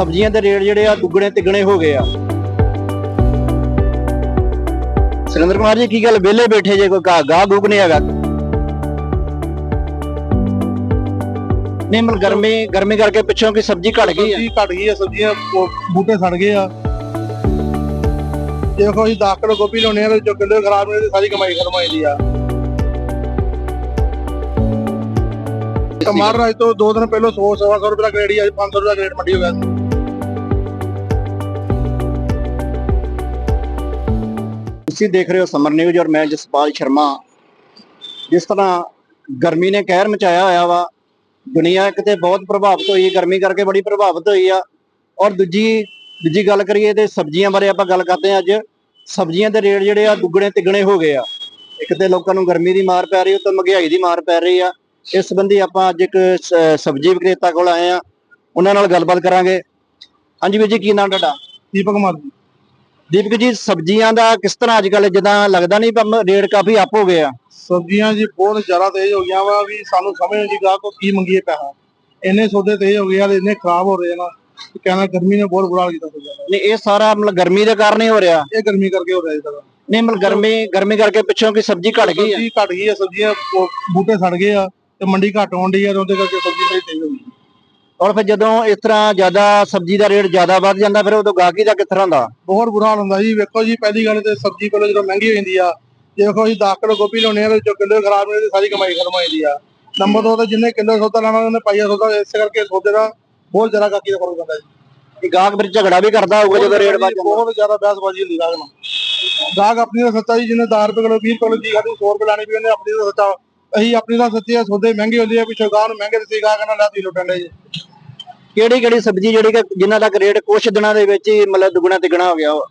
ਸਬਜ਼ੀਆਂ ਦੇ ਰੇਟ ਜਿਹੜੇ ਆ ਦੁੱਗਣੇ ਤਿੱਗਣੇ ਹੋ ਗਏ ਆ। ਸੁਰਿੰਦਰ ਕੁਮਾਰ ਜੀ ਕੀ ਗੱਲ? ਵਿਹਲੇ ਬੈਠੇ ਜੇ ਕੋਈ ਗਾ ਗਾਹ ਗੂਕ ਨਹੀਂ ਹੈਗਾ? ਨਹੀਂ ਮਤਲਬ ਗਰਮੀ ਗਰਮੀ ਕਰਕੇ ਪਿੱਛੋਂ ਕੀ ਸਬਜ਼ੀ ਘਟ ਗਈ ਆ। ਸਬਜ਼ੀ ਘਟ ਗਈ ਆ ਸਬਜ਼ੀਆਂ ਬੂਟੇ ਸੜ ਗਏ ਆ। ਜੇ ਦੇਖੋ ਅਸੀਂ 10 ਕਿਲੋ ਗੋਭੀ ਲਾਉਣੇ ਆ ਤੇ ਜੋ ਕਿਲੋ ਖਰਾਬ ਹੋਏ ਤੇ ਸਾਰੀ ਕਮਾਈ ਖਤਮ ਹੋ ਜਾਂਦੀ ਆ। ਟਮਾਟਰ ਅੱਜ ਤੋਂ 2 ਦਿਨ ਪਹਿਲਾਂ 100 ਸਵਾ ਸੌ ਰੁਪਏ ਦਾ ਗ੍ਰੇਡ ਹੀ ਅੱਜ 500 ਰੁਪਏ ਦਾ ਗ੍ਰੇਡ ਮੰਡੀ ਹੋ ਗਿਆ। ਤੁਸੀਂ ਦੇਖ ਰਹੇ ਹੋ ਸਮਰ ਨਿਊਜ਼ ਔਰ ਮੈਂ ਜਸਪਾਲ ਸ਼ਰਮਾ। ਜਿਸ ਤਰ੍ਹਾਂ ਗਰਮੀ ਨੇ ਕਹਿਰ ਮਚਾਇਆ ਹੋਇਆ ਵਾ, ਦੁਨੀਆ ਇੱਕ ਤੇ ਬਹੁਤ ਪ੍ਰਭਾਵਿਤ ਹੋਈ ਹੈ ਗਰਮੀ ਕਰਕੇ ਬੜੀ ਪ੍ਰਭਾਵਿਤ ਹੋਈ ਆ। ਔਰ ਦੂਜੀ ਦੂਜੀ ਗੱਲ ਕਰੀਏ ਤੇ ਸਬਜ਼ੀਆਂ ਬਾਰੇ ਆਪਾਂ ਗੱਲ ਕਰਦੇ ਹਾਂ ਅੱਜ। ਸਬਜ਼ੀਆਂ ਦੇ ਰੇਟ ਜਿਹੜੇ ਆ ਦੁੱਗਣੇ ਤਿੱਗਣੇ ਹੋ ਗਏ ਆ। ਇੱਕ ਤੇ ਲੋਕਾਂ ਨੂੰ ਗਰਮੀ ਦੀ ਮਾਰ ਪੈ ਰਹੀ ਹੈ ਤੇ ਮਹਿੰਗਾਈ ਦੀ ਮਾਰ ਪੈ ਰਹੀ ਆ। ਇਸ ਸੰਬੰਧੀ ਆਪਾਂ ਅੱਜ ਇੱਕ ਸ- ਸਬਜ਼ੀ ਵਿਕਰੇਤਾ ਕੋਲ ਆਏ ਆ ਉਹਨਾਂ ਨਾਲ ਗੱਲਬਾਤ ਕਰਾਂਗੇ। ਹਾਂਜੀ ਵੀਰ ਜੀ, ਕੀ ਨਾਮ ਤੁਹਾਡਾ? ਦੀਪਕ ਕੁਮਾਰ ਜੀ। ਦੀਪਕ ਜੀ ਸਬਜ਼ੀਆਂ ਦਾ ਕਿਸ ਤਰ੍ਹਾਂ ਅੱਜ ਕੱਲ ਜਿੱਦਾਂ ਲੱਗਦਾ ਨਹੀਂ ਪਰ ਰੇਟ ਕਾਫੀ ਅਪ ਹੋ ਗਏ ਆ। ਸਬਜ਼ੀਆਂ ਜੀ ਬਹੁਤ ਜ਼ਿਆਦਾ ਤੇਜ਼ ਹੋ ਗਈਆਂ ਵਾ ਵੀ ਸਾਨੂੰ ਸਮਝ ਨਹੀਂ ਗਾਹ ਕੋ ਕੀ ਮੰਗੀਏ ਪੈਸਾ। ਇੰਨੇ ਸੌਦੇ ਤੇਜ਼ ਹੋ ਗਏ ਆ ਇੰਨੇ ਖਰਾਬ ਹੋ ਰਹੇ ਨਾ ਕਿ ਕਹਿਣਾ ਗਰਮੀ ਨੇ ਬਹੁਤ ਬੁਰਾ ਹਾਲ ਕੀਤਾ ਦਾ। ਨਹੀਂ ਇਹ ਸਾਰਾ ਮਤਲਬ ਗਰਮੀ ਦੇ ਕਾਰਨ ਹੀ ਹੋ ਰਿਹਾ। ਇਹ ਗਰਮੀ ਕਰਕੇ ਹੋ ਰਿਹਾ ਜੀ ਸਾਰਾ। ਨਹੀਂ ਮਤਲਬ ਗਰਮੀ ਗਰਮੀ ਕਰਕੇ ਪਿੱਛੋਂ ਕੀ ਸਬਜ਼ੀ ਘਟ ਗਈ ਆ। ਸਬਜ਼ੀ ਘਟ ਗਈ ਆ ਸਬਜ਼ੀਆਂ ਬੂਟੇ ਸੜ ਗਏ ਆ ਤੇ ਮੰਡੀ ਘਟ ਹੋਣ ਡਈ ਆ ਉਹਦੇ ਕਰਕੇ ਸਬਜ਼ੀ ਤੇਜ਼ ਹੋ ਗਈ। ਔਰ ਫਿਰ ਜਦੋਂ ਇਸ ਤਰ੍ਹਾਂ ਜ਼ਿਆਦਾ ਸਬਜ਼ੀ ਦਾ ਰੇਟ ਜ਼ਿਆਦਾ ਵੱਧ ਜਾਂਦਾ ਫਿਰ ਉਦੋਂ ਗਾਹਕੀ ਦਾ ਤਰ੍ਹਾਂ ਦਾ ਬਹੁਤ ਬੁਰਾ ਹਾਲ ਹੁੰਦਾ ਜੀ। ਵੇਖੋ ਜੀ ਪਹਿਲੀ ਗੱਲ ਤੇ ਸਬਜ਼ੀ ਪਹਿਲਾਂ ਜਦੋਂ ਮਹਿੰਗੀ ਹੋ ਜਾਂਦੀ ਆ ਜੇ ਵੇਖੋ ਜੀ 10 ਕਿਲੋ ਗੋਭੀ ਲਾਉਣੇ ਆ ਤੇ ਜੋ ਕਿਲੋ ਖਰਾਬ ਹੋਏ ਤੇ ਸਾਰੀ ਕਮਾਈ ਖਤਮ ਹੋ ਜਾਂਦੀ ਆ। ਨੰਬਰ 2 ਤੇ ਜਿੰਨੇ ਕਿਲੋ ਸੌਦਾ ਲਾਣਾ ਉਹਨੇ ਪਾਈਆ ਸੌਦਾ ਇਸੇ ਕਰਕੇ ਸੌਦੇ ਦਾ ਬਹੁਤ ਜ਼ਿਆਦਾ ਗਾਹਕੀ ਦਾ ਫ਼ਰਕ ਪੈਂਦਾ ਜੀ। ਕਿ ਗਾਹਕ ਫਿਰ ਝਗੜਾ ਵੀ ਕਰਦਾ ਹੋਊਗਾ ਜਦੋਂ ਰੇਟ ਵੱਧ ਜਾਂਦਾ। ਬਹੁਤ ਜ਼ਿਆਦਾ ਬਹਿਸਬਾਜ਼ੀ ਹੁੰਦੀ ਗਾਹਕ ਨਾਲ। ਗਾਹਕ ਆਪਣੀ ਦਾ ਸੱਚਾ ਜੀ ਜਿਹਨੇ 10 ਰੁਪਏ ਕਿਲੋ 20 ਕਿਲੋ ਜੀ ਖਾਦੀ 100 ਰੁਪਏ ਲਾਣੇ ਵੀ ਉਹਨੇ ਆਪਣੀ ਦਾ ਸੱਚਾ ਅਸੀਂ ਆਪਣੀ ਦਾ ਸੱਚੇ ਸੌਦੇ ਮਹਿੰਗੇ ਹੁੰਦੇ ਆ ਪਿੱਛੋਂ ਗਾਹ ਨੂੰ ਮਹਿੰਗੇ ਦਿੱਤੇ ਗਾਹਕ ਨਾਲ ਲਾਤੀ ਲੁੱਟਣ ਦੇ ਜੀ। ਕਿਹੜੀ ਕਿਹੜੀ ਸਬਜ਼ੀ ਜਿਹੜੀ ਕਿ ਜਿਨ੍ਹਾਂ ਤੱਕ ਰੇਟ ਕੁਛ ਦਿਨਾਂ ਦੇ ਵਿੱਚ ਹੀ ਮਤਲਬ ਦੁੱਗਣਾ ਤਿੱਗਣਾ ਹੋ ਗਿਆ ਵਾ?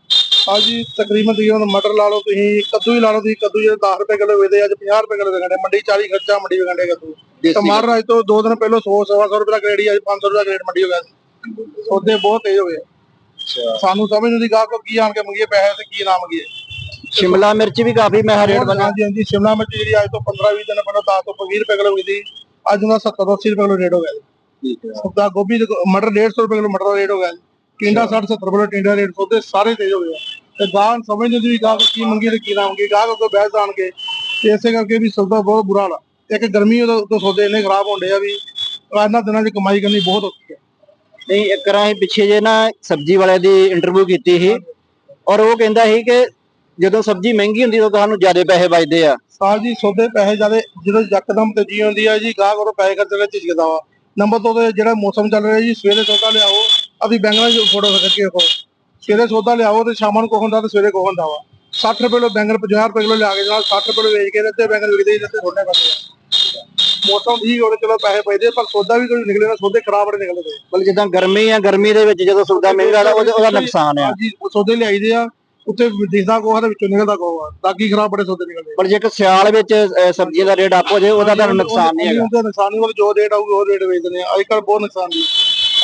ਆ ਜੀ ਤਕਰੀਬਨ ਤਕਰੀਬਨ ਮਟਰ ਲਾ ਲਓ ਤੁਸੀਂ ਕੱਦੂ ਹੀ ਲਾ ਲਓ ਤੁਸੀਂ ਕੱਦੂ ਜਿਹੜੇ 10 ਰੁਪਏ ਕਿਲੋ ਵੇਚਦੇ ਅੱਜ 50 ਰੁਪਏ ਕਿਲੋ ਵਿਕਣਦੇ ਮੰਡੀ 40 ਖਰਚਾ ਮੰਡੀ ਵਿਕਣਦੇ ਕੱਦੂ। ਟਮਾਟਰ ਅੱਜ ਤੋਂ 2 ਦਿਨ ਪਹਿਲਾਂ 100 ਸਵਾ ਸੌ ਰੁਪਏ ਦਾ ਗ੍ਰੇਡ ਹੀ ਅੱਜ 500 ਰੁਪਏ ਦਾ ਗ੍ਰੇਡ ਮੰਡੀ ਹੋ ਗਿਆ। ਸੀ ਸੌਦੇ ਬਹੁਤ ਤੇਜ਼ ਹੋ ਗਏ। ਸਾਨੂੰ ਸਮਝ ਨਹੀਂ ਗਾਹਕ ਕੋ ਕੀ ਆਣ ਕੇ ਮੰਗੀਏ ਪੈਸੇ ਤੇ ਕੀ ਨਾ ਮੰਗੀਏ। ਸ਼ਿਮਲਾ ਮਿਰਚ ਵੀ ਕਾਫੀ ਮਹਿੰਗਾ ਰੇਟ ਵਧਿਆ ਹਾਂਜੀ ਹਾਂਜੀ ਸ਼ਿਮਲਾ ਮਿਰਚ ਜਿਹੜੀ ਅੱਜ ਤੋਂ 15 20 ਦਿਨ ਪਹਿਲਾਂ 10 ਤੋਂ 20 ਰੁਪਏ ਕਿਲੋ ਵਿਕਦੀ ਅੱਜ ਉਹਦਾ 70 80 ਰੁਪਏ ਕਿਲੋ ਰੇਟ ਹੋ ਗਿਆ। ਸੌਦਾ ਗੋਭੀ ਦੇ ਮਟਰ 150 ਰੁਪਏ ਕਿਲੋ ਮਟਰ ਦਾ ਰੇਟ ਹੋ ਗਿਆ ਜੀ। ਟਿੰਡਾ 60 70 ਰੁਪਏ ਟਿੰਡਾ ਰੇਟ ਸੌਦੇ ਸਾਰੇ ਤੇਜ਼ ਹੋ ਗਏ। ਆ। ਤੇ ਗਾਹਕ ਸਮਝ ਨਹੀਂ ਵੀ ਗਾਹਕ ਕੀ ਮੰਗੀ ਤੇ ਕੀ ਨਾ ਮੰਗੀ। ਗਾਹਕ ਅੱਗੋਂ ਬਹਿਸ ਆਣਗੇ। ਤੇ ਇਸੇ ਕਰਕੇ ਵੀ ਸੌਦਾ ਬਹੁਤ ਬੁਰਾ ਹਾਲ ਆ। ਇੱਕ ਗਰਮੀ ਉਦੋਂ ਉਦੋਂ ਸੌਦੇ ਇੰਨੇ ਖਰਾਬ ਹੁੰਦੇ ਆ ਵੀ ਇਹਨਾਂ ਦਿਨਾਂ 'ਚ ਕਮਾਈ ਕਰਨੀ ਬਹੁਤ ਔਖੀ ਆ। ਨਹੀਂ ਇੱਕ ਰਾਂ ਹੀ ਪਿੱਛੇ ਜੇ ਨਾ ਸਬਜ਼ੀ ਵਾਲੇ ਦੀ ਇੰਟਰਵਿਊ ਕੀਤੀ ਸੀ। ਔਰ ਉਹ ਕਹਿੰਦਾ ਸੀ ਕਿ ਜਦੋਂ ਸਬਜ਼ੀ ਮਹਿੰਗੀ ਹੁੰਦੀ ਤਾਂ ਤੁਹਾਨੂੰ ਜ਼ਿਆਦਾ ਪੈਸੇ ਬਚਦੇ ਆ। ਸਾਲ ਜੀ ਸੌਦੇ ਪੈਸੇ ਜਿਆਦੇ ਜਦੋਂ ਯਕਦਮ ਤੇਜ਼ੀ ਹੁੰਦੀ ਆ ਜੀ ਗਾਹਕ ਉਹ ਪੈਸੇ ਖਰਚਣ ਲਈ ਝਿਜਕਦਾ ਵਾ। ਨੰਬਰ ਦੋ ਤੇ ਜਿਹੜਾ ਮੌਸਮ ਚੱਲ ਰਿਹਾ ਜੀ ਸਵੇਰੇ ਸੌਦਾ ਲਿਆਓ। ਅਸੀਂ ਬੈਂਗਣਾ ਦੀ ਫੋਟੋ ਖਿੱਚ ਕੇ ਦੇਖੋ ਸਵੇਰੇ ਸੌਦਾ ਲਿਆਓ ਤੇ ਸ਼ਾਮਾਂ ਨੂੰ ਕੋ ਹੁੰਦਾ ਤੇ ਸਵੇਰੇ ਕੋ ਹੁੰਦਾ ਵਾ। 60 ਰੁਪਏ ਕਿਲੋ ਬੈਂਗਣ 50 ਰੁਪਏ ਕਿਲੋ ਲਿਆ ਕੇ ਜਨਾਬ 60 ਰੁਪਏ ਵੇਚ ਕੇ ਤੇ ਅੱਧੇ ਬੈਂਗਣ ਵਿਕਦੇ ਜੀ ਤੇ ਥੋੜੇ ਪੈਂਦੇ ਆ। ਮੌਸਮ ਠੀਕ ਹੋਵੇ ਚਲੋ ਪੈਸੇ ਪਈਦੇ ਪਰ ਸੌਦਾ ਵੀ ਕੋਈ ਨਿਕਲੇ ਨਾ ਸੌਦੇ ਖਰਾਬ ਬੜੇ ਨਿਕਲਦੇ। ਮਤਲਬ ਜਿੱਦਾਂ ਗਰਮੀ ਆ ਗਰਮੀ ਦੇ ਵਿੱਚ ਜਦੋਂ ਸੌਦਾ ਮਹਿੰਗਾ ਦਾ ਉਹਦਾ ਨੁਕਸਾਨ ਆ। ਜੀ ਉਹ ਸੌਦੇ ਲਿਆਈਦੇ ਆ। ਉੱਤੇ ਦਿਸਦਾ ਕੋਹ ਦੇ ਵਿੱਚੋਂ ਨਿਕਲਦਾ ਆ ਬਾਕੀ ਖਰਾਬ ਬੜੇ ਸੌਦੇ ਨਿਕਲਦੇ। ਪਰ ਜੇ ਕਿ ਸਿਆਲ ਵਿੱਚ ਅਹ, ਸਬਜ਼ੀਆਂ ਦਾ ਰੇਟ ਅਪ ਹੋ ਜਾਏ ਉਹਦਾ ਤੁਹਾਨੂੰ ਨੁਕਸਾਨ ਨਹੀਂ ਹੈਗਾ। ਉਹਦਾ ਨੁਕਸਾਨ ਨਹੀਂ ਹੋਵੇ ਜੋ ਰੇਟ ਆਊਗਾ ਉਹ ਰੇਟ ਵੇਚਦੇ ਆ। ਅੱਜ ਕੱਲ ਬਹੁਤ ਨੁਕਸਾਨ ਦੀ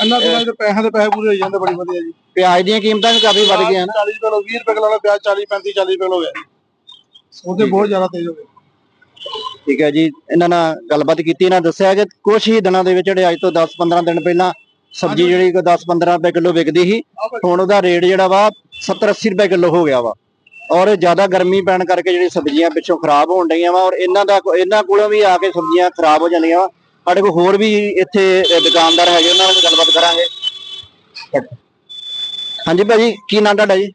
ਇਹਨਾਂ ਦਿਨਾਂ ਚ ਪੈਸਿਆਂ ਦੇ ਪੈਸੇ ਪੂਰੇ ਹੋ ਜਾਂਦੇ ਬੜੀ ਵਧੀਆ ਜੀ। ਪਿਆਜ਼ ਦੀਆਂ ਕੀਮਤਾਂ ਵੀ ਕਾਫੀ ਵੱਧ ਗਈਆਂ ਨਾ। 40 ਰੁਪਏ 20 ਰੁਪਏ ਕਿਲੋ ਦਾ ਪਿਆਜ਼ 40 35 40 ਰੁਪਏ ਹੋ ਗਿਆ। ਉਹਦੇ ਬਹੁਤ ਜ਼ਿਆਦਾ ਤੇਜ਼ ਹੋ ਗਏ। ਠੀਕ ਹੈ ਜੀ ਇਹਨਾਂ ਨਾਲ ਗੱਲਬਾਤ ਕੀਤੀ ਇਹਨਾਂ ਦੱਸਿਆ ਕਿ ਕੁਝ ਹੀ ਦਿਨਾਂ ਦੇ ਵਿੱਚ ਜਿਹੜੇ ਅੱਜ ਤੋਂ 10-15 ਦਿਨ ਪਹਿਲਾਂ ਸਬਜ਼ੀ ਜਿਹੜੀ ਕੋ 10-15 ਰੁਪਏ ਕਿਲੋ ਵਿਕਦੀ ਸੀ ਹੁਣ ਉਹਦਾ ਰੇਟ ਜਿਹੜਾ ਵਾ 70-80 ਰੁਪਏ ਕਿਲੋ ਹੋ ਗਿਆ ਵਾ। ਔਰ ਜ਼ਿਆਦਾ ਗਰਮੀ ਪੈਣ ਕਰਕੇ ਜਿਹੜੀ ਸਬਜ਼ੀਆਂ ਪਿੱਛੋਂ ਖਰਾਬ ਹੋਣ ਡਈਆਂ ਵਾ ਔਰ ਇਹਨਾਂ ਦਾ ਇਹਨਾਂ ਕੋਲੋਂ ਵੀ ਆ ਕੇ ਸਬਜ਼ੀਆਂ ਖਰਾਬ ਹੋ ਜਾਂਦੀਆਂ ਵਾ। ਸਾਡੇ ਕੋਲ ਹੋਰ ਵੀ ਇੱਥੇ ਦੁਕਾਨਦਾਰ ਹੈਗੇ ਉਹਨਾਂ ਨਾਲ ਗੱਲਬਾਤ ਕਰਾਂਗੇ। ਹਾਂਜੀ ਭਾਜੀ ਕੀ ਨਾਮ ਤੁਹਾਡਾ ਜੀ?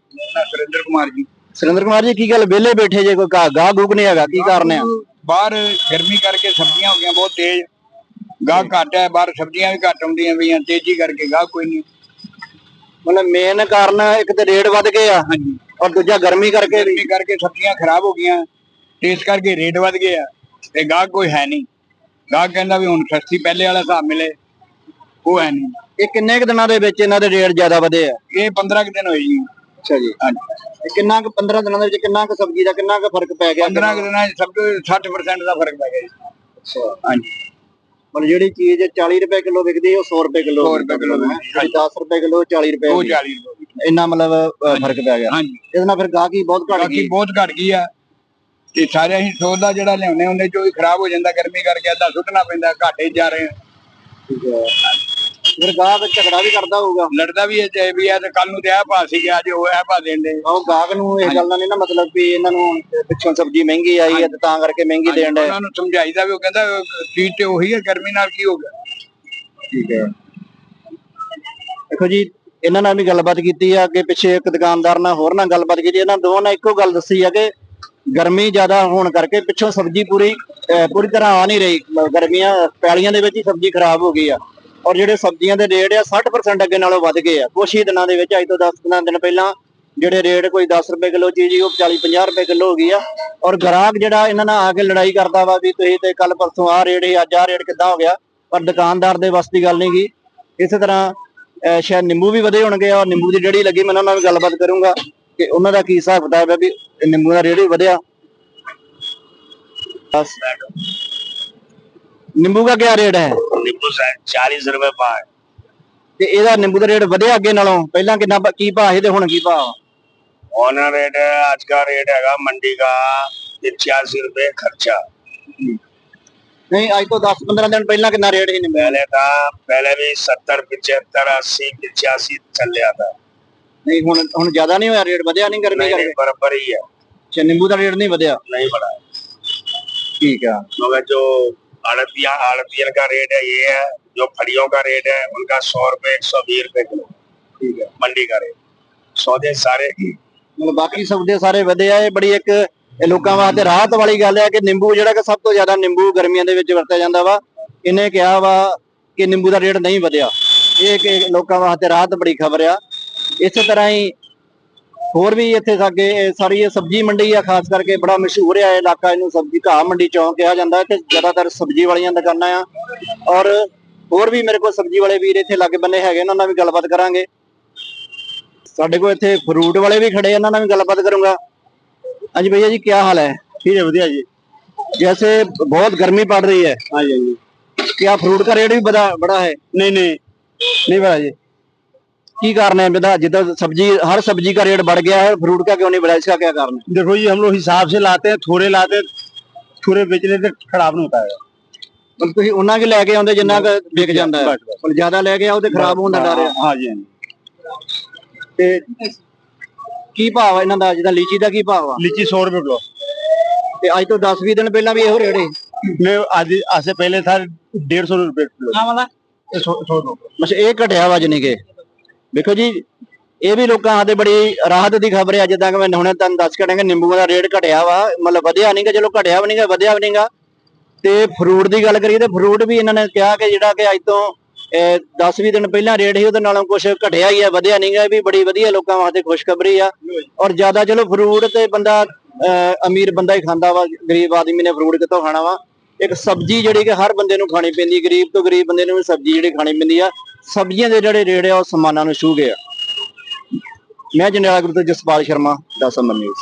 ਸੁਰਿੰਦਰ ਕੁਮਾਰ ਜੀ। ਸੁਰਿੰਦਰ ਕੁਮਾਰ ਜੀ ਕੀ ਗੱਲ ਵਿਹਲੇ ਬੈਠੇ ਜੇ ਕੋਈ ਗਾਹ ਗੂਕ ਨਹੀਂ ਹੈਗਾ ਕੀ ਕਾਰਨ ਆ? ਬਾਹਰ ਗਰਮੀ ਕਰਕੇ ਸਬਜ਼ੀਆਂ ਹੋ ਗਈਆਂ ਬਹੁਤ ਤੇਜ਼। ਗਾਹ ਘੱਟ ਹੈ ਬਾਹਰ ਸਬਜ਼ੀਆਂ ਵੀ ਘੱਟ ਆਉਂਦੀਆਂ ਪਈਆਂ ਤੇਜ਼ੀ ਕਰਕੇ ਗਾਹ ਕੋਈ ਨਹੀਂ। ਮਤਲਬ ਮੇਨ ਕਾਰਨ ਇੱਕ ਤੇ ਰੇਟ ਵੱਧ ਗਏ ਆ ਹਾਂਜੀ। ਔਰ ਦੂਜਾ ਗਰਮੀ ਕਰਕੇ ਵੀ। ਗਰਮੀ ਕਰਕੇ ਸਬਜ਼ੀਆਂ ਖਰਾਬ ਹੋ ਗਈਆਂ ਤੇ ਇਸ ਕਰਕੇ ਰੇਟ ਵੱਧ ਗਏ ਆ ਤੇ ਗਾਹ ਕੋਈ ਹੈ ਨਹੀਂ। ਗਾਹ ਕਹਿੰਦਾ ਵੀ ਹੁਣ ਸਸਤੀ ਪਹਿਲੇ ਵਾਲਾ ਹਿਸਾਬ ਮਿਲੇ ਉਹ ਹੈ ਨਹੀਂ। ਇਹ ਕਿੰਨੇ ਕੁ ਦਿਨਾਂ ਦੇ ਵਿੱਚ ਇਹਨਾਂ ਦੇ ਰੇਟ ਜ਼ਿਆਦਾ ਵਧੇ ਆ? ਇਹ 15 ਕੁ ਦਿਨ ਹੋਏ ਜੀ। ਅੱਛਾ ਜੀ। ਹਾਂਜੀ। ਇਹ ਕਿੰਨਾ ਕੁ 15 ਦਿਨਾਂ ਦੇ ਵਿੱਚ ਕਿੰਨਾ ਕੁ ਸਬਜ਼ੀ ਦਾ ਕਿੰਨਾ ਕੁ ਫ਼ਰਕ ਪੈ ਗਿਆ? 15 ਕੁ ਦਿਨਾਂ 'ਚ ਸਭ ਤੋਂ 60% ਦਾ ਫ਼ਰਕ ਪੈ ਗਿਆ ਜੀ। ਅੱਛਾ। ਹਾਂਜੀ। ਮਤਲਬ ਜਿਹੜੀ ਚੀਜ਼ 40 ਰੁਪਏ ਕਿਲੋ ਵਿਕਦੀ ਹੈ ਉਹ 100 ਰੁਪਏ ਕਿਲੋ 100 ਰੁਪਏ ਕਿੱਲੋ ਹੈ। 10 ਰੁਪਏ ਕਿਲੋ 40 ਰੁਪਏ ਉਹ ਦੀ। 40 ਰੁਪਏ ਇੰਨਾ ਮਤਲਬ ਫ਼ਰਕ ਪੈ ਗਿਆ। ਹਾਂਜੀ। ਇਹਦੇ ਨਾਲ ਫਿਰ ਗਾਹਕੀ ਬਹੁਤ ਘਟ ਗਈ। ਬਹੁਤ ਘਟ ਗਈ ਆ। ਤੇ ਸਾਰੇ ਅਸੀਂ ਸੋਦਾ ਜਿਹੜਾ ਲਿਆਉਨੇ ਹੁੰਦੇ ਚੋਂ ਹੀ ਖਰਾਬ ਹੋ ਜਾਂਦਾ ਗਰਮੀ ਕਰਕੇ ਅੱਧਾ ਸੁੱਟਣਾ ਪੈਂਦਾ ਘਾਟੇ ਜਾ ਰਹੇ ਆ। ਠੀਕ ਹੈ। ਗਾਹਕ ਝਗੜਾ ਵੀ ਕਰਦਾ ਹੋਊਗਾ। ਲੜਦਾ ਵੀ ਇਹ ਜੇ ਵੀ ਆ ਤੇ ਕੱਲ ਨੂੰ ਤੇ ਆ ਭਾ ਸੀ ਗਿਆ ਜੇ ਉਹ ਇਹ ਭਾ ਦੇਂਦੇ ਉਹ ਗਾਹਕ ਨੂੰ ਇਹ ਗੱਲ ਦਾ ਨਹੀਂ ਨਾ ਮਤਲਬ ਵੀ ਇਹਨਾਂ ਨੂੰ ਪਿੱਛੋਂ ਸਬਜ਼ੀ ਮਹਿੰਗੀ ਆਈ ਹੈ ਤੇ ਤਾਂ ਕਰਕੇ ਮਹਿੰਗੀ ਦੇਣ ਦੇ। ਉਹਨਾਂ ਨੂੰ ਸਮਝਾਈਦਾ ਵੀ ਉਹ ਕਹਿੰਦਾ ਚੀਜ਼ ਤੇ ਉਹੀ ਹੈ ਗਰਮੀ ਨਾਲ ਕੀ ਹੋ ਗਿਆ? ਠੀਕ ਹੈ। ਦੇਖੋ ਜੀ ਇਹਨਾਂ ਨਾਲ ਵੀ ਗੱਲਬਾਤ ਕੀਤੀ ਆ ਅੱਗੇ ਪਿੱਛੇ ਇੱਕ ਦੁਕਾਨਦਾਰ ਨਾਲ ਹੋਰ ਨਾਲ ਗੱਲਬਾਤ ਕੀਤੀ ਇਹਨਾਂ ਦੋਵਾਂ ਨੇ ਇੱਕੋ ਗੱਲ ਦੱਸੀ ਆ ਕਿ ਗਰਮੀ ਜ਼ਿਆਦਾ ਹੋਣ ਕਰਕੇ ਪਿੱਛੋਂ ਸਬਜ਼ੀ ਪੂਰੀ ਪੂਰੀ ਤਰ੍ਹਾਂ ਆ ਨਹੀਂ ਰਹੀ ਗਰਮੀਆਂ ਪੈਲੀਆਂ ਦੇ ਵਿੱਚ ਹੀ ਸਬਜ਼ੀ ਖਰਾਬ ਹੋ ਗਈ ਆ। ਔਰ ਜਿਹੜੇ ਸਬਜ਼ੀਆਂ ਦੇ ਰੇਟ ਆ 60% ਅੱਗੇ ਨਾਲੋਂ ਵੱਧ ਗਏ ਆ। ਕੁਛ ਹੀ ਦਿਨਾਂ ਦੇ ਵਿੱਚ, ਅੱਜ ਤੋਂ 10 15 ਦਿਨ ਪਹਿਲਾਂ ਜਿਹੜੇ ਰੇਟ ਕੋਈ 10 ਰੁਪਏ ਕਿਲੋ ਚੀਜ਼ ਸੀ, ਉਹ 40 50 ਰੁਪਏ ਕਿਲੋ ਹੋ ਗਈ ਆ। ਔਰ ਗ੍ਰਾਹਕ ਜਿਹੜਾ ਇਹਨਾਂ ਨਾਲ ਆ ਕੇ ਲੜਾਈ ਕਰਦਾ ਵਾ ਵੀ ਤੁਸੀਂ ਤੇ ਕੱਲ ਪਰਸੋਂ ਆ ਰੇਟ ਸੀ, ਅੱਜ ਆ ਰੇਟ ਕਿੱਦਾਂ ਹੋ ਗਿਆ। ਪਰ ਦੁਕਾਨਦਾਰ ਦੇ ਵੱਸ ਦੀ ਗੱਲ ਨਹੀਂ ਗੀ ਇਸੇ ਤਰ੍ਹਾਂ ਸ਼ਾਇਦ ਨਿੰਬੂ ਵੀ ਵਧੇ ਹੋਣਗੇ ਔਰ ਨਿੰਬੂ ਦੀ ਜਿਹੜੀ ਲੱਗੀ, ਮੈਂ ਉਹਨਾਂ ਨਾਲ ਗੱਲਬਾਤ ਕਰੂੰਗਾ ਕਿ ਉਹਨਾਂ ਦਾ ਕੀ ਹਿਸਾਬ ਕਿਤਾਬ ਹੈ ਵੀ ਨਿੰਬੂ ਦਾ ਰੇਟ ਵੀ ਵਧਿਆ। बस ਨਿੰਬੂ ਦਾ ਕੀ ਰੇਟ ਹੈ नींबू चालीस रुपए पाव ਤੇ ਇਹਦਾ ਨਿੰਬੂ ਦਾ ਰੇਟ ਵਧਿਆ ਅੱਗੇ ਨਾਲੋਂ ਪਹਿਲਾਂ ਕਿੰਨਾ ਭ- ਕੀ ਭਾਅ ਸੀ ਤੇ ਹੁਣ ਕੀ ਭਾਅ ऑनर रेट है आज का रेट हैगा मंडी का पचासी रुपए खर्चा ਨਹੀਂ ਅੱਜ ਤੋਂ 10 15 ਦਿਨ ਪਹਿਲਾਂ ਕਿੰਨਾ ਰੇਟ ਸੀ ਨਿੰਬੂ ਦਾ? पहले था पहले भी सत्तर पिछहत्तर अस्सी पचासी चल जाता ਨਹੀਂ ਹੁਣ ਹੁਣ ਜ਼ਿਆਦਾ ਨਹੀਂ ਹੋਇਆ ਰੇਟ ਵਧਿਆ ਨਹੀਂ ਗਰਮੀ नहीं ਕਰਕੇ नहीं बराबर ही है ਅੱਛਾ ਨਿੰਬੂ ਦਾ ਰੇਟ ਨਹੀਂ ਵਧਿਆ नहीं बढ़ा ਠੀਕ ਆ मगर जो आड़तिया आड़तियन का रेट है ये है जो फड़ियों का रेट है उनका सौ रुपए एक सौ बीस रुपए किलो ਠੀਕ ਹੈ मंडी का रेट सौदे सारे ਮਤਲਬ ਬਾਕੀ ਸੌਦੇ ਸਾਰੇ ਵਧੇ ਆ ਇਹ ਬੜੀ ਇੱਕ ਇਹ ਲੋਕਾਂ ਵਾਸਤੇ ਰਾਹਤ ਵਾਲੀ ਗੱਲ ਹੈ ਕਿ ਨਿੰਬੂ ਜਿਹੜਾ ਕਿ ਸਭ ਤੋਂ ਜ਼ਿਆਦਾ ਨਿੰਬੂ ਗਰਮੀਆਂ ਦੇ ਵਿੱਚ ਵਰਤਿਆ ਜਾਂਦਾ ਵਾ ਇਹਨੇ ਕਿਹਾ ਵਾ ਕਿ ਨਿੰਬੂ ਦਾ ਰੇਟ ਨਹੀਂ ਵਧਿਆ ਇਹ ਕਿ ਲੋਕਾਂ ਵਾਸਤੇ ਰਾਹਤ ਬੜੀ ਖਬਰ ਆ ਇਸੇ ਤਰ੍ਹਾਂ ਹੀ ਹੋਰ ਵੀ ਇੱਥੇ ਸਾਗੇ ਇਹ ਸਾਰੀ ਇਹ ਸਬਜ਼ੀ ਮੰਡੀ ਆ ਖਾਸ ਕਰਕੇ ਬੜਾ ਮਸ਼ਹੂਰ ਆ ਇਹ ਇਲਾਕਾ ਇਹਨੂੰ ਸਬਜ਼ੀ ਘਾਹ ਮੰਡੀ ਚੌਂਕ ਕਿਹਾ ਜਾਂਦਾ ਹੈ ਤੇ ਜ਼ਿਆਦਾਤਰ ਸਬਜ਼ੀ ਵਾਲੀਆਂ ਦੁਕਾਨਾਂ ਆ ਔਰ ਹੋਰ ਵੀ ਮੇਰੇ ਕੋਲ ਸਬਜ਼ੀ ਵਾਲੇ ਵੀਰ ਇੱਥੇ ਲਾਗੇ ਬੰਨੇ ਹੈਗੇ ਉਹਨਾਂ ਨਾਲ ਵੀ ਗੱਲਬਾਤ ਕਰਾਂਗੇ ਸਾਡੇ ਕੋਲ ਇੱਥੇ ਫਰੂਟ ਵਾਲੇ ਵੀ ਖੜੇ ਆ, ਇਹਨਾਂ ਨਾਲ ਵੀ ਗੱਲਬਾਤ ਕਰੂੰਗਾ ਹਾਂਜੀ भैया जी क्या हाल है ਠੀਕ ਹੈ ਵਧੀਆ ਜੀ जैसे बहुत गर्मी पड़ रही है ਹਾਂ ਜੀ ਹਾਂਜੀ क्या फ्रूट का रेट भी बड़ा बड़ा है ਨਹੀਂ ਨਹੀਂ नहीं बड़ा जी की कारण है बेटा जितना सब्जी हर सब्जी का रेट बढ़ गया है फ्रूट का क्यों नहीं बढ़ा इसका क्या कारण है देखो जी हम लोग हिसाब से लाते हैं थोड़े लाते हैं थोड़े बेचने से खराब नहीं होता है ਮਤਲਬ ਤੁਸੀਂ ਉਹਨਾਂ ਕੇ ਲੈ ਕੇ ਆਉਂਦੇ ਜਿੰਨਾ ਕੁ ਵਿਕ ਜਾਂਦਾ ਹੈ ਬਸ, ਬਸ। ਪਰ ਜ਼ਿਆਦਾ ਲੈ ਕੇ ਆਓ ਤੇ ਖਰਾਬ ਹੋਣ ਦਾ ਡਰ ਹੈ हाँ जी हाँ जी ਤੇ ਕੀ ਭਾਅ ਆ ਇਹਨਾਂ ਦਾ ਜਿਹਦਾ ਲੀਚੀ ਦਾ ਕੀ ਭਾਅ ਆ लीची सौ रुपए किलो ਤੇ ਅੱਜ ਤੋਂ 10 20 ਦਿਨ ਪਹਿਲਾਂ ਵੀ ਇਹੋ ਰੇਟ ਸੀ मैं आज आज से पहले था डेढ़ सौ रुपए किलो ये सौ सौ रुपए ਬਸ ਇਹ ਘਟਿਆ ਵਾ ਜਾਣੀ ਕਿ ਵੇਖੋ ਜੀ ਇਹ ਵੀ ਲੋਕਾਂ ਆਦੇ ਬੜੀ ਰਾਹਤ ਦੀ ਖਬਰ ਹੈ ਜਿੱਦਾਂ ਕਿ ਮੈਂ ਹੁਣੇ ਤੁਹਾਨੂੰ ਦੱਸ ਕੇ ਡਾਂਗਾ ਨਿੰਬੂਆਂ ਦਾ ਰੇਟ ਘਟਿਆ ਵਾ ਮਤਲਬ ਵਧਿਆ ਨਹੀਂਗਾ ਚਲੋ ਘਟਿਆ ਵੀ ਨਹੀਂਗਾ ਵਧਿਆ ਵੀ ਨਹੀਂਗਾ ਤੇ ਫਰੂਟ ਦੀ ਗੱਲ ਕਰੀਏ ਤੇ ਫਰੂਟ ਵੀ ਇਹਨਾਂ ਨੇ ਕਿਹਾ ਕਿ ਜਿਹੜਾ ਕਿ ਅੱਜ ਤੋਂ 10-20 ਦਿਨ ਪਹਿਲਾਂ ਰੇਟ ਸੀ ਉਹਦੇ ਨਾਲੋਂ ਕੁਝ ਘਟਿਆ ਹੀ ਹੈ ਵਧਿਆ ਨਹੀਂਗਾ ਇਹ ਵੀ ਬੜੀ ਵਧੀਆ ਲੋਕਾਂ ਵਾਸਤੇ ਖੁਸ਼ਖਬਰੀ ਆ। ਔਰ ਜ਼ਿਆਦਾ ਚਲੋ ਫਰੂਟ ਤੇ ਬੰਦਾ ਅਹ, ਅਮੀਰ ਬੰਦਾ ਹੀ ਖਾਂਦਾ ਵਾ ਗਰੀਬ ਆਦਮੀ ਨੇ ਫਰੂਟ ਕਿੱਥੋਂ ਖਾਣਾ ਵਾ। ਇੱਕ ਸਬਜ਼ੀ ਜਿਹੜੀ ਕਿ ਹਰ ਬੰਦੇ ਨੂੰ ਖਾਣੀ ਪੈਂਦੀ ਗਰੀਬ ਤੋਂ ਗਰੀਬ ਬੰਦੇ ਨੂੰ ਵੀ ਸਬਜ਼ੀ ਜਿਹੜੀ ਖਾਣੀ ਪੈਂਦੀ ਆ। ਸਬਜ਼ੀਆਂ ਦੇ ਜਿਹੜੇ ਰੇਟ ਆ, ਉਹ ਸਮਾਨਾਂ ਨੂੰ ਛੂ ਗਏ ਆ। ਮੈਂ ਜਨਰਲ ਗੁਰੂ ਤੋਂ ਜਸਪਾਲ ਸ਼ਰਮਾ ਦਾ ਸਮਰ ਨਿਊਜ਼।